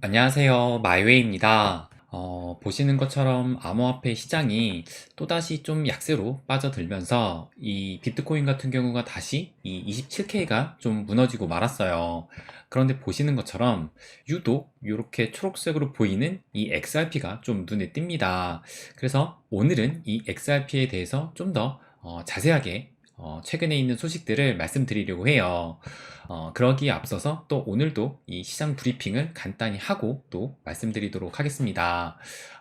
안녕하세요. 마이웨이입니다. 어, 보시는 것처럼 암호화폐 시장이 또다시 좀 약세로 빠져들면서 이 비트코인 같은 경우가 다시 이 27K가 좀 무너지고 말았어요. 그런데 보시는 것처럼 유독 이렇게 초록색으로 보이는 이 XRP가 좀 눈에 띕니다. 그래서 오늘은 이 XRP에 대해서 좀더 어, 자세하게 어, 최근에 있는 소식들을 말씀드리려고 해요. 어, 그러기에 앞서서 또 오늘도 이 시장 브리핑을 간단히 하고 또 말씀드리도록 하겠습니다.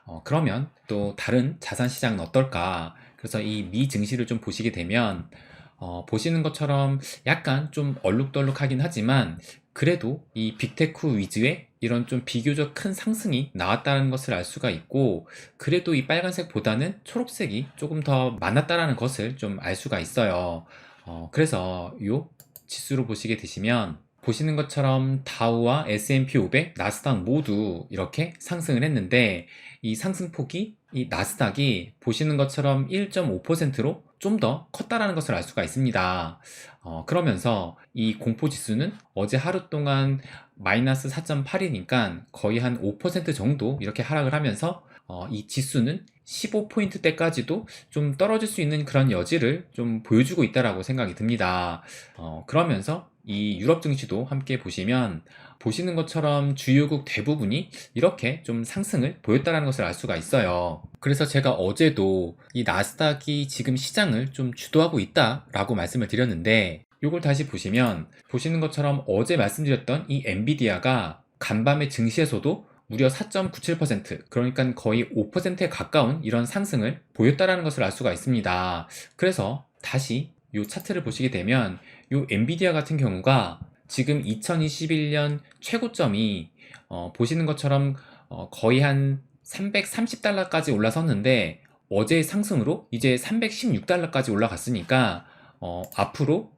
어, 그러면 또 다른 자산 시장은 어떨까? 그래서 이 미 증시를 좀 보시게 되면 어, 보시는 것처럼 약간 좀 얼룩덜룩하긴 하지만 그래도 이 빅테크 위주의 이런 좀 비교적 큰 상승이 나왔다는 것을 알 수가 있고 그래도 이 빨간색보다는 초록색이 조금 더 많았다라는 것을 좀 알 수가 있어요. 어, 그래서 요 지수로 보시게 되시면 보시는 것처럼 다우와 S&P 500, 나스닥 모두 이렇게 상승을 했는데 이 상승폭이 이 나스닥이 보시는 것처럼 1.5%로 좀 더 컸다라는 것을 알 수가 있습니다. 어, 그러면서 이 공포 지수는 어제 하루 동안 마이너스 4.8이니까 거의 한 5% 정도 이렇게 하락을 하면서 어, 이 지수는 15포인트대까지도 좀 떨어질 수 있는 그런 여지를 좀 보여주고 있다라고 생각이 듭니다. 어, 그러면서 이 유럽 증시도 함께 보시면 보시는 것처럼 주요국 대부분이 이렇게 좀 상승을 보였다는 것을 알 수가 있어요. 그래서 제가 어제도 이 나스닥이 지금 시장을 좀 주도하고 있다라고 말씀을 드렸는데 이걸 다시 보시면 보시는 것처럼 어제 말씀드렸던 이 엔비디아가 간밤의 증시에서도 무려 4.97% 그러니까 거의 5%에 가까운 이런 상승을 보였다라는 것을 알 수가 있습니다. 그래서 다시 이 차트를 보시게 되면 이 엔비디아 같은 경우가 지금 2021년 최고점이 어, 보시는 것처럼 어, 거의 한 330달러까지 올라섰는데 어제의 상승으로 이제 316달러까지 올라갔으니까 어, 앞으로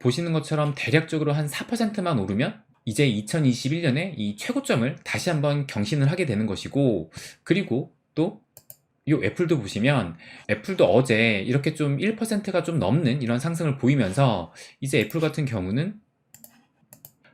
보시는 것처럼 대략적으로 한 4%만 오르면 이제 2021년에 이 최고점을 다시 한번 경신을 하게 되는 것이고 그리고 또 이 애플도 보시면 애플도 어제 이렇게 좀 1%가 좀 넘는 이런 상승을 보이면서 이제 애플 같은 경우는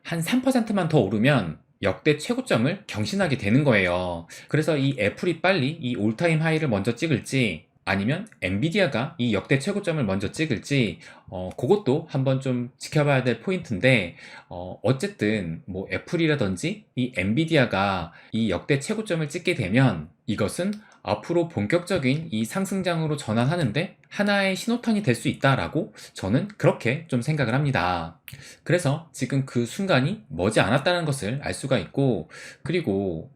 한 3%만 더 오르면 역대 최고점을 경신하게 되는 거예요. 그래서 이 애플이 빨리 이 올타임 하이를 먼저 찍을지 아니면 엔비디아가 이 역대 최고점을 먼저 찍을지 어, 그것도 한번 좀 지켜봐야 될 포인트인데 어, 어쨌든 뭐 애플이라든지 이 엔비디아가 이 역대 최고점을 찍게 되면 이것은 앞으로 본격적인 이 상승장으로 전환하는데 하나의 신호탄이 될 수 있다라고 저는 그렇게 좀 생각을 합니다. 그래서 지금 그 순간이 머지 않았다는 것을 알 수가 있고 그리고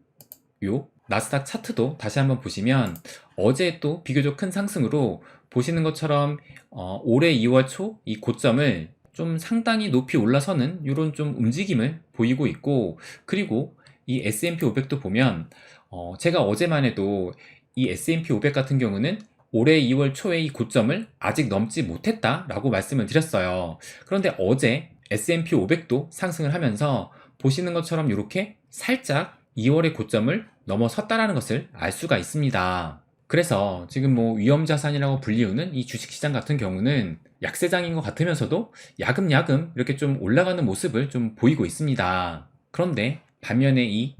요 나스닥 차트도 다시 한번 보시면 어제 또 비교적 큰 상승으로 보시는 것처럼 어, 올해 2월 초 이 고점을 좀 상당히 높이 올라서는 이런 좀 움직임을 보이고 있고 그리고 이 S&P 500도 보면 어, 제가 어제만 해도 이 S&P 500 같은 경우는 올해 2월 초에 이 고점을 아직 넘지 못했다라고 말씀을 드렸어요. 그런데 어제 S&P 500도 상승을 하면서 보시는 것처럼 이렇게 살짝 2월의 고점을 넘어섰다라는 것을 알 수가 있습니다. 그래서 지금 뭐 위험 자산이라고 불리우는 이 주식시장 같은 경우는 약세장인 것 같으면서도 야금야금 이렇게 좀 올라가는 모습을 좀 보이고 있습니다. 그런데 반면에 이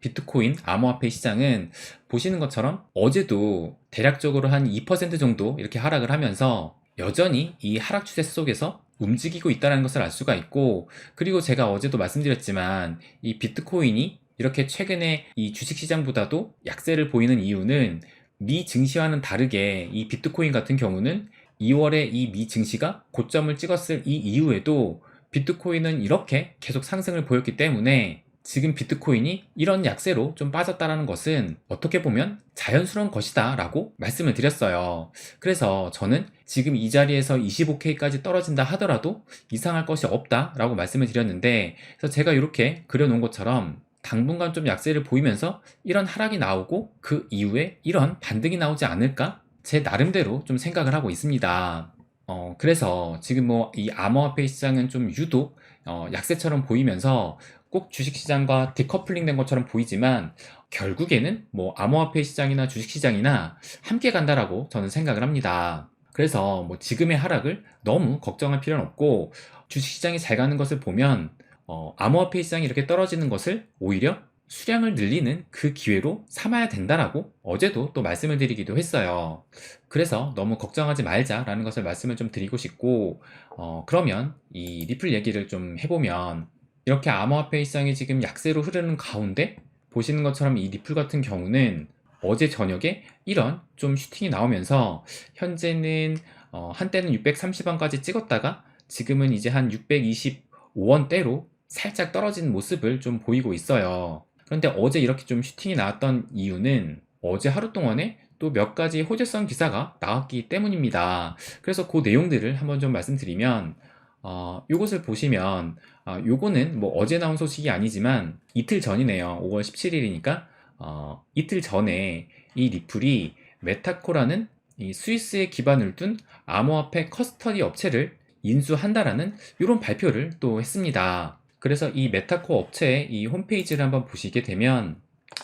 비트코인 암호화폐 시장은 보시는 것처럼 어제도 대략적으로 한 2% 정도 이렇게 하락을 하면서 여전히 이 하락 추세 속에서 움직이고 있다는 것을 알 수가 있고 그리고 제가 어제도 말씀드렸지만 이 비트코인이 이렇게 최근에 이 주식시장보다도 약세를 보이는 이유는 미 증시와는 다르게 이 비트코인 같은 경우는 2월에 이 미 증시가 고점을 찍었을 이 이후에도 비트코인은 이렇게 계속 상승을 보였기 때문에 지금 비트코인이 이런 약세로 좀 빠졌다라는 것은 어떻게 보면 자연스러운 것이다 라고 말씀을 드렸어요. 그래서 저는 지금 이 자리에서 25K까지 떨어진다 하더라도 이상할 것이 없다 라고 말씀을 드렸는데 그래서 제가 이렇게 그려놓은 것처럼 당분간 좀 약세를 보이면서 이런 하락이 나오고 그 이후에 이런 반등이 나오지 않을까? 제 나름대로 좀 생각을 하고 있습니다. 어, 그래서 지금 뭐 이 암호화폐 시장은 좀 유독 어, 약세처럼 보이면서 꼭 주식시장과 디커플링 된 것처럼 보이지만 결국에는 뭐 암호화폐 시장이나 주식시장이나 함께 간다라고 저는 생각을 합니다. 그래서 뭐 지금의 하락을 너무 걱정할 필요는 없고 주식시장이 잘 가는 것을 보면 어, 암호화폐 시장이 이렇게 떨어지는 것을 오히려 수량을 늘리는 그 기회로 삼아야 된다라고 어제도 또 말씀을 드리기도 했어요. 그래서 너무 걱정하지 말자라는 것을 말씀을 좀 드리고 싶고, 어, 그러면 이 리플 얘기를 좀 해보면 이렇게 암호화폐 시장이 지금 약세로 흐르는 가운데 보시는 것처럼 이 리플 같은 경우는 어제 저녁에 이런 좀 슈팅이 나오면서 현재는 어, 한때는 630원까지 찍었다가 지금은 이제 한 625원대로 살짝 떨어진 모습을 좀 보이고 있어요. 그런데 어제 이렇게 좀 슈팅이 나왔던 이유는 어제 하루 동안에 또 몇 가지 호재성 기사가 나왔기 때문입니다. 그래서 그 내용들을 한번 좀 말씀드리면 어, 요것을 보시면 아, 요거는 뭐 어제 나온 소식이 아니지만 이틀 전이네요. 5월 17일이니까 어, 이틀 전에 이 리플이 메타코라는 이 스위스에 기반을 둔 암호화폐 커스터디 업체를 인수한다라는 이런 발표를 또 했습니다. 그래서 이 메타코 업체의 이 홈페이지를 한번 보시게 되면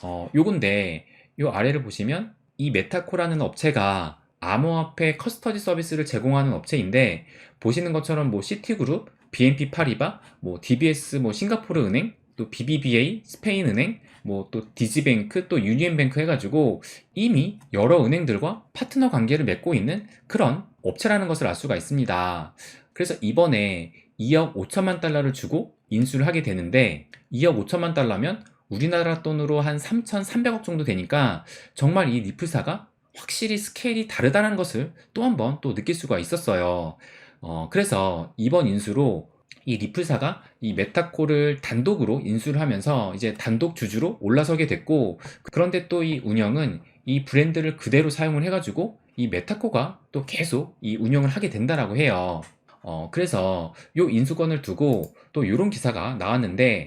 어, 요건데 요 아래를 보시면 이 메타코라는 업체가 암호화폐 커스터디 서비스를 제공하는 업체인데 보시는 것처럼 뭐 시티그룹, BNP 파리바, 뭐 DBS, 뭐 싱가포르 은행, 또 BBVA, 스페인 은행, 뭐 또 디지뱅크, 또 유니언뱅크 해가지고 이미 여러 은행들과 파트너 관계를 맺고 있는 그런 업체라는 것을 알 수가 있습니다. 그래서 이번에 2억 5천만 달러를 주고 인수를 하게 되는데 2억 5천만 달러면 우리나라 돈으로 한 3,300억 정도 되니까 정말 이 리플사가 확실히 스케일이 다르다는 것을 또 한 번 또 느낄 수가 있었어요. 어, 그래서 이번 인수로 이 리플사가 이 메타코를 단독으로 인수를 하면서 이제 단독 주주로 올라서게 됐고 그런데 또 이 운영은 이 브랜드를 그대로 사용을 해가지고 이 메타코가 또 계속 이 운영을 하게 된다라고 해요. 어, 그래서 요 인수권을 두고 또 이런 기사가 나왔는데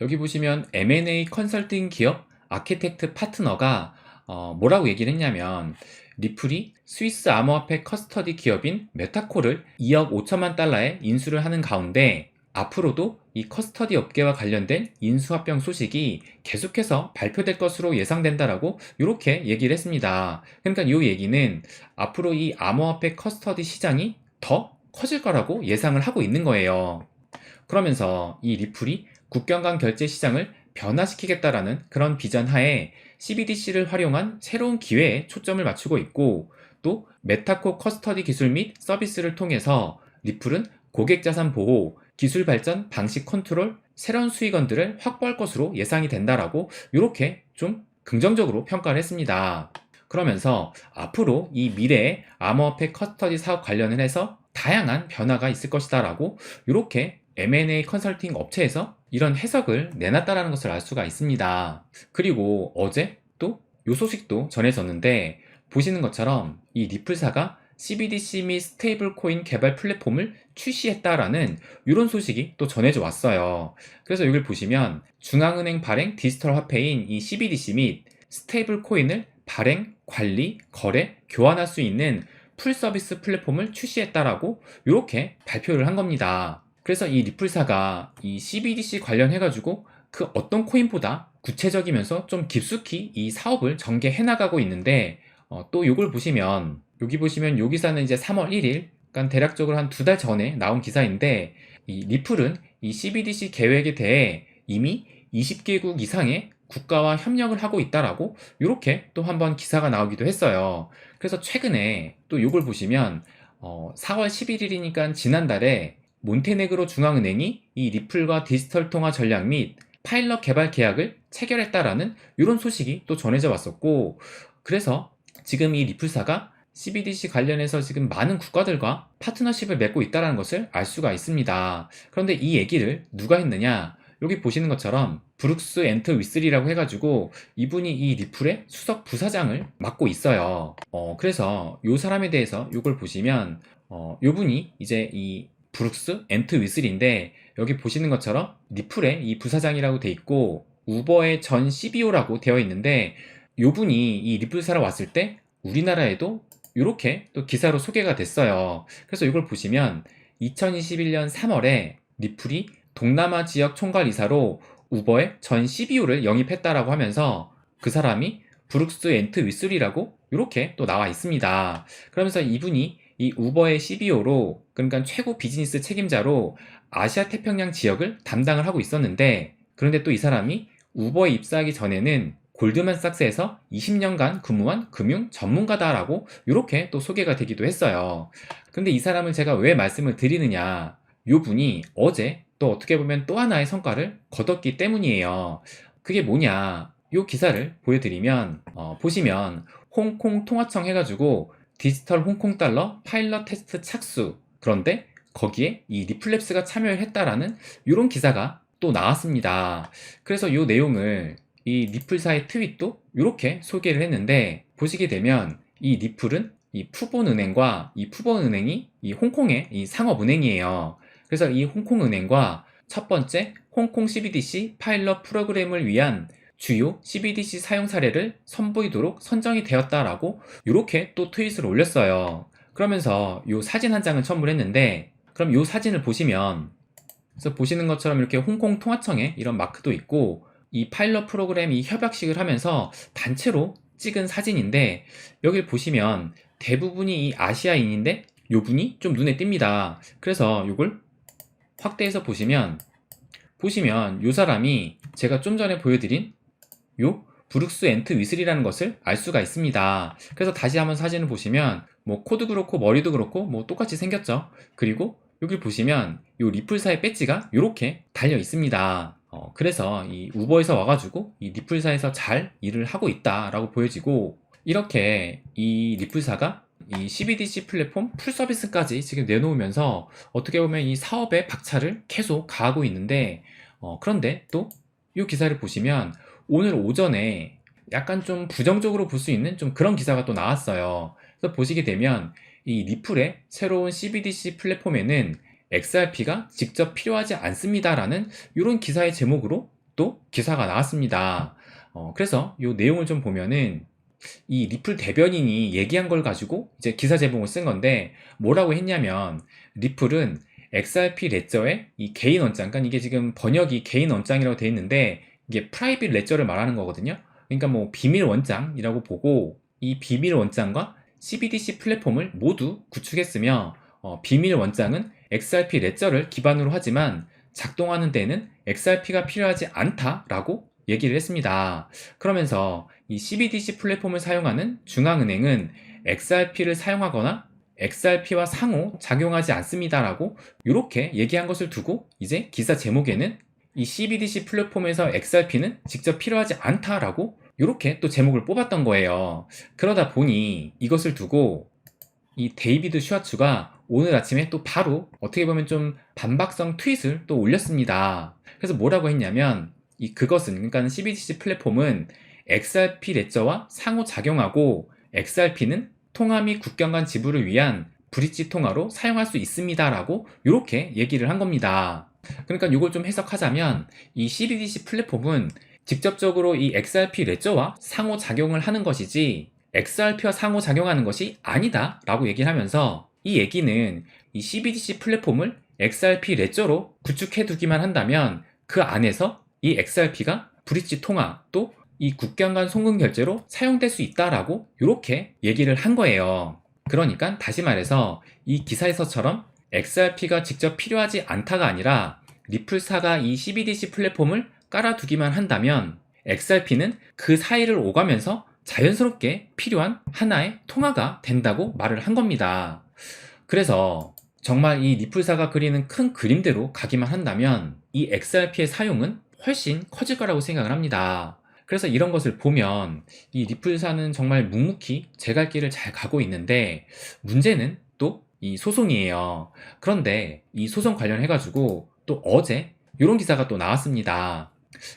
여기 보시면 M&A 컨설팅 기업 아키텍트 파트너가 어, 뭐라고 얘기를 했냐면 리플이 스위스 암호화폐 커스터디 기업인 메타코를 2억 5천만 달러에 인수를 하는 가운데 앞으로도 이 커스터디 업계와 관련된 인수합병 소식이 계속해서 발표될 것으로 예상된다라고 이렇게 얘기를 했습니다. 그러니까 이 얘기는 앞으로 이 암호화폐 커스터디 시장이 더 커질 거라고 예상을 하고 있는 거예요. 그러면서 이 리플이 국경 간 결제 시장을 변화시키겠다라는 그런 비전 하에 CBDC를 활용한 새로운 기회에 초점을 맞추고 있고 또 메타코 커스터디 기술 및 서비스를 통해서 리플은 고객 자산 보호, 기술 발전, 방식 컨트롤, 새로운 수익원들을 확보할 것으로 예상이 된다라고 이렇게 좀 긍정적으로 평가를 했습니다. 그러면서 앞으로 이 미래의 암호화폐 커스터디 사업 관련을 해서 다양한 변화가 있을 것이다 라고 이렇게 M&A 컨설팅 업체에서 이런 해석을 내놨다라는 것을 알 수가 있습니다. 그리고 어제 또 요 소식도 전해졌는데 보시는 것처럼 이 리플사가 CBDC 및 스테이블 코인 개발 플랫폼을 출시했다라는 이런 소식이 또 전해져 왔어요. 그래서 여기를 보시면 중앙은행 발행 디지털 화폐인 이 CBDC 및 스테이블 코인을 발행, 관리, 거래, 교환할 수 있는 풀 서비스 플랫폼을 출시했다라고 이렇게 발표를 한 겁니다. 그래서 이 리플사가 이 CBDC 관련해가지고 그 어떤 코인보다 구체적이면서 좀 깊숙이 이 사업을 전개해 나가고 있는데 어, 또 이걸 보시면 여기 보시면 요 기사는 이제 3월 1일 그러니까 대략적으로 한 두 달 전에 나온 기사인데 이 리플은 이 CBDC 계획에 대해 이미 20개국 이상의 국가와 협력을 하고 있다라고 이렇게 또 한번 기사가 나오기도 했어요. 그래서 최근에 또 이걸 보시면 어, 4월 11일이니까 지난달에 몬테네그로 중앙은행이 이 리플과 디지털 통화 전략 및 파일럿 개발 계약을 체결했다라는 이런 소식이 또 전해져 왔었고 그래서 지금 이 리플사가 CBDC 관련해서 지금 많은 국가들과 파트너십을 맺고 있다는 것을 알 수가 있습니다. 그런데 이 얘기를 누가 했느냐? 여기 보시는 것처럼 브룩스 엔트 위슬리라고 해가지고 이분이 이 리플의 수석 부사장을 맡고 있어요. 어, 그래서 이 사람에 대해서 이걸 보시면 어, 이분이 이제 이 브룩스 엔트 위슬인데 여기 보시는 것처럼 리플의 이 부사장이라고 돼 있고 우버의 전 CBO라고 되어 있는데 이분이 이 리플사로 왔을 때 우리나라에도 이렇게 또 기사로 소개가 됐어요. 그래서 이걸 보시면 2021년 3월에 리플이 동남아 지역 총괄 이사로 우버의 전 CBO를 영입했다라고 하면서 그 사람이 브룩스 엔트 위슬리라고 이렇게 또 나와 있습니다. 그러면서 이분이 이 우버의 CBO로 그러니까 최고 비즈니스 책임자로 아시아 태평양 지역을 담당을 하고 있었는데 그런데 또 이 사람이 우버에 입사하기 전에는 골드만삭스에서 20년간 근무한 금융 전문가다라고 이렇게 또 소개가 되기도 했어요. 근데 이 사람을 제가 왜 말씀을 드리느냐? 요 분이 어제 또 어떻게 보면 또 하나의 성과를 거뒀기 때문이에요. 그게 뭐냐? 요 기사를 보여드리면 어, 보시면 홍콩 통화청 해가지고 디지털 홍콩 달러 파일럿 테스트 착수 그런데 거기에 이 리플랩스가 참여를 했다라는 이런 기사가 또 나왔습니다. 그래서 이 내용을 이 리플사의 트윗도 이렇게 소개를 했는데 보시게 되면 이 리플은 이 푸본은행과 이 푸본은행이 이 홍콩의 이 상업은행이에요. 그래서 이 홍콩은행과 첫 번째 홍콩 CBDC 파일럿 프로그램을 위한 주요 CBDC 사용 사례를 선보이도록 선정이 되었다라고 이렇게 또 트윗을 올렸어요. 그러면서 이 사진 한 장을 첨부했는데 그럼 이 사진을 보시면 그래서 보시는 것처럼 이렇게 홍콩 통화청에 이런 마크도 있고 이 파일럿 프로그램 이 협약식을 하면서 단체로 찍은 사진인데 여기를 보시면 대부분이 이 아시아인인데 요 분이 좀 눈에 띕니다. 그래서 요걸 확대해서 보시면 보시면 요 사람이 제가 좀 전에 보여드린 요 브룩스 엔트 위슬이라는 것을 알 수가 있습니다. 그래서 다시 한번 사진을 보시면 뭐 코도 그렇고 머리도 그렇고 뭐 똑같이 생겼죠. 그리고 여기 보시면 요 리플사의 배지가 이렇게 달려 있습니다. 어, 그래서 이 우버에서 와가지고 이 리플사에서 잘 일을 하고 있다라고 보여지고 이렇게 이 리플사가 이 CBDC 플랫폼 풀 서비스까지 지금 내놓으면서 어떻게 보면 이 사업의 박차를 계속 가하고 있는데 어, 그런데 또 이 기사를 보시면 오늘 오전에 약간 좀 부정적으로 볼 수 있는 좀 그런 기사가 또 나왔어요. 그래서 보시게 되면 이 리플의 새로운 CBDC 플랫폼에는 XRP가 직접 필요하지 않습니다라는 이런 기사의 제목으로 또 기사가 나왔습니다. 어, 그래서 이 내용을 좀 보면은 이 리플 대변인이 얘기한 걸 가지고 이제 기사 제목을 쓴 건데 뭐라고 했냐면 리플은 XRP 레저의 이 개인 원장, 그러니까 이게 지금 번역이 개인 원장이라고 되어 있는데 이게 프라이빗 레저를 말하는 거거든요. 그러니까 뭐 비밀 원장이라고 보고 이 비밀 원장과 CBDC 플랫폼을 모두 구축했으며 어, 비밀 원장은 XRP 레저를 기반으로 하지만 작동하는 데는 XRP가 필요하지 않다라고 얘기를 했습니다. 그러면서 이 CBDC 플랫폼을 사용하는 중앙은행은 XRP를 사용하거나 XRP와 상호 작용하지 않습니다라고 이렇게 얘기한 것을 두고 이제 기사 제목에는 이 CBDC 플랫폼에서 XRP는 직접 필요하지 않다라고 이렇게 또 제목을 뽑았던 거예요. 그러다 보니 이것을 두고 이 데이비드 슈아츠가 오늘 아침에 또 바로 어떻게 보면 좀 반박성 트윗을 또 올렸습니다. 그래서 뭐라고 했냐면 이 그것은 그러니까 CBDC 플랫폼은 XRP 레저와 상호작용하고 XRP는 통화 및 국경 간 지불을 위한 브릿지 통화로 사용할 수 있습니다라고 이렇게 얘기를 한 겁니다. 그러니까 이걸 좀 해석하자면 이 CBDC 플랫폼은 직접적으로 이 XRP 레저와 상호작용을 하는 것이지 XRP와 상호작용하는 것이 아니다 라고 얘기를 하면서 이 얘기는 이 CBDC 플랫폼을 XRP 레저로 구축해 두기만 한다면 그 안에서 이 XRP가 브릿지 통화 또 이 국경 간 송금 결제로 사용될 수 있다라고 이렇게 얘기를 한 거예요. 그러니까 다시 말해서 이 기사에서처럼 XRP가 직접 필요하지 않다가 아니라 리플사가 이 CBDC 플랫폼을 깔아두기만 한다면 XRP는 그 사이를 오가면서 자연스럽게 필요한 하나의 통화가 된다고 말을 한 겁니다. 그래서 정말 이 리플사가 그리는 큰 그림대로 가기만 한다면 이 XRP의 사용은 훨씬 커질 거라고 생각을 합니다. 그래서 이런 것을 보면 이 리플사는 정말 묵묵히 제 갈 길을 잘 가고 있는데 문제는 또 이 소송이에요. 그런데 이 소송 관련해가지고 또 어제 이런 기사가 또 나왔습니다.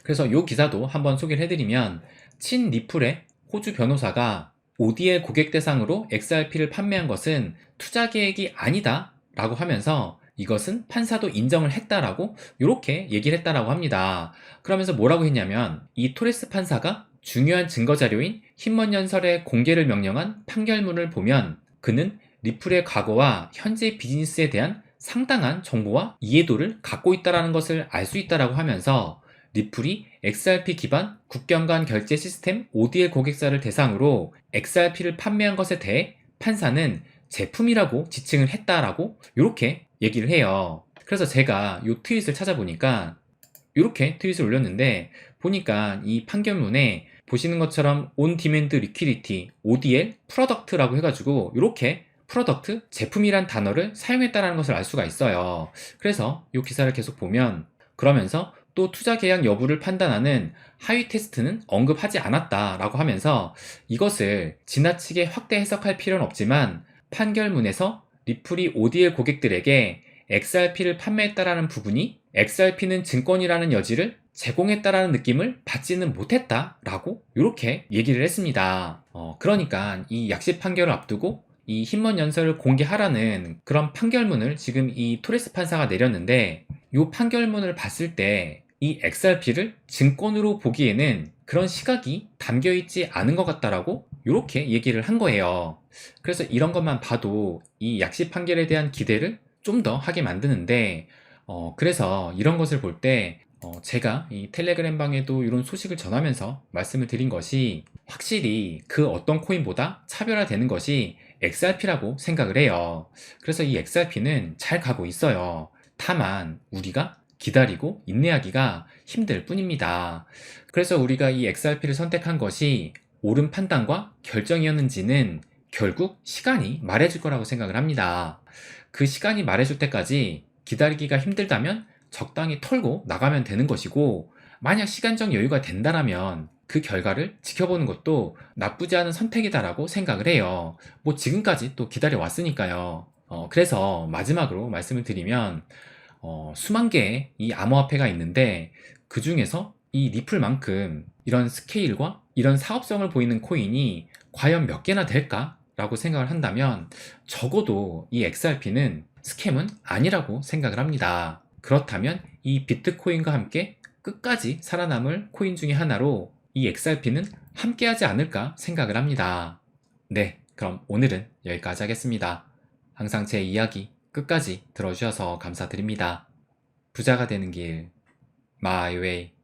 그래서 이 기사도 한번 소개를 해드리면 친 리플의 호주 변호사가 ODL 고객 대상으로 XRP를 판매한 것은 투자 계획이 아니다 라고 하면서 이것은 판사도 인정을 했다라고 이렇게 얘기를 했다라고 합니다. 그러면서 뭐라고 했냐면 이 토레스 판사가 중요한 증거 자료인 힘먼 연설의 공개를 명령한 판결문을 보면 그는 리플의 과거와 현재 비즈니스에 대한 상당한 정보와 이해도를 갖고 있다는 것을 알 수 있다라고 하면서 리플이 XRP 기반 국경 간 결제 시스템 ODL 고객사를 대상으로 XRP를 판매한 것에 대해 판사는 제품이라고 지칭을 했다라고 이렇게 얘기를 해요. 그래서 제가 이 트윗을 찾아보니까 이렇게 트윗을 올렸는데 보니까 이 판결문에 보시는 것처럼 on demand liquidity ODL 프로덕트라고 해가지고 이렇게 프로덕트 제품이란 단어를 사용했다는 것을 알 수가 있어요. 그래서 이 기사를 계속 보면 그러면서 또 투자 계약 여부를 판단하는 하위 테스트는 언급하지 않았다라고 하면서 이것을 지나치게 확대 해석할 필요는 없지만 판결문에서 리플이 ODL 고객들에게 XRP를 판매했다라는 부분이 XRP는 증권이라는 여지를 제공했다라는 느낌을 받지는 못했다라고 이렇게 얘기를 했습니다. 어, 그러니까 이 약식 판결을 앞두고 이 힘먼 연설을 공개하라는 그런 판결문을 지금 이 토레스 판사가 내렸는데 이 판결문을 봤을 때 이 XRP를 증권으로 보기에는 그런 시각이 담겨 있지 않은 것 같다라고 이렇게 얘기를 한 거예요. 그래서 이런 것만 봐도 이 약식 판결에 대한 기대를 좀 더 하게 만드는데 어, 그래서 이런 것을 볼때 어, 제가 이 텔레그램 방에도 이런 소식을 전하면서 말씀을 드린 것이 확실히 그 어떤 코인보다 차별화되는 것이 XRP라고 생각을 해요. 그래서 이 XRP는 잘 가고 있어요. 다만 우리가 기다리고 인내하기가 힘들 뿐입니다. 그래서 우리가 이 XRP를 선택한 것이 옳은 판단과 결정이었는지는 결국 시간이 말해줄 거라고 생각을 합니다. 그 시간이 말해줄 때까지 기다리기가 힘들다면 적당히 털고 나가면 되는 것이고 만약 시간적 여유가 된다라면 그 결과를 지켜보는 것도 나쁘지 않은 선택이다라고 생각을 해요. 뭐 지금까지 또 기다려 왔으니까요. 어, 그래서 마지막으로 말씀을 드리면 어, 수만 개의 이 암호화폐가 있는데 그 중에서 이 리플만큼 이런 스케일과 이런 사업성을 보이는 코인이 과연 몇 개나 될까 라고 생각을 한다면 적어도 이 XRP는 스캠은 아니라고 생각을 합니다. 그렇다면 이 비트코인과 함께 끝까지 살아남을 코인 중에 하나로 이 XRP는 함께하지 않을까 생각을 합니다. 네, 그럼 오늘은 여기까지 하겠습니다. 항상 제 이야기 끝까지 들어주셔서 감사드립니다. 부자가 되는 길, 마이웨이.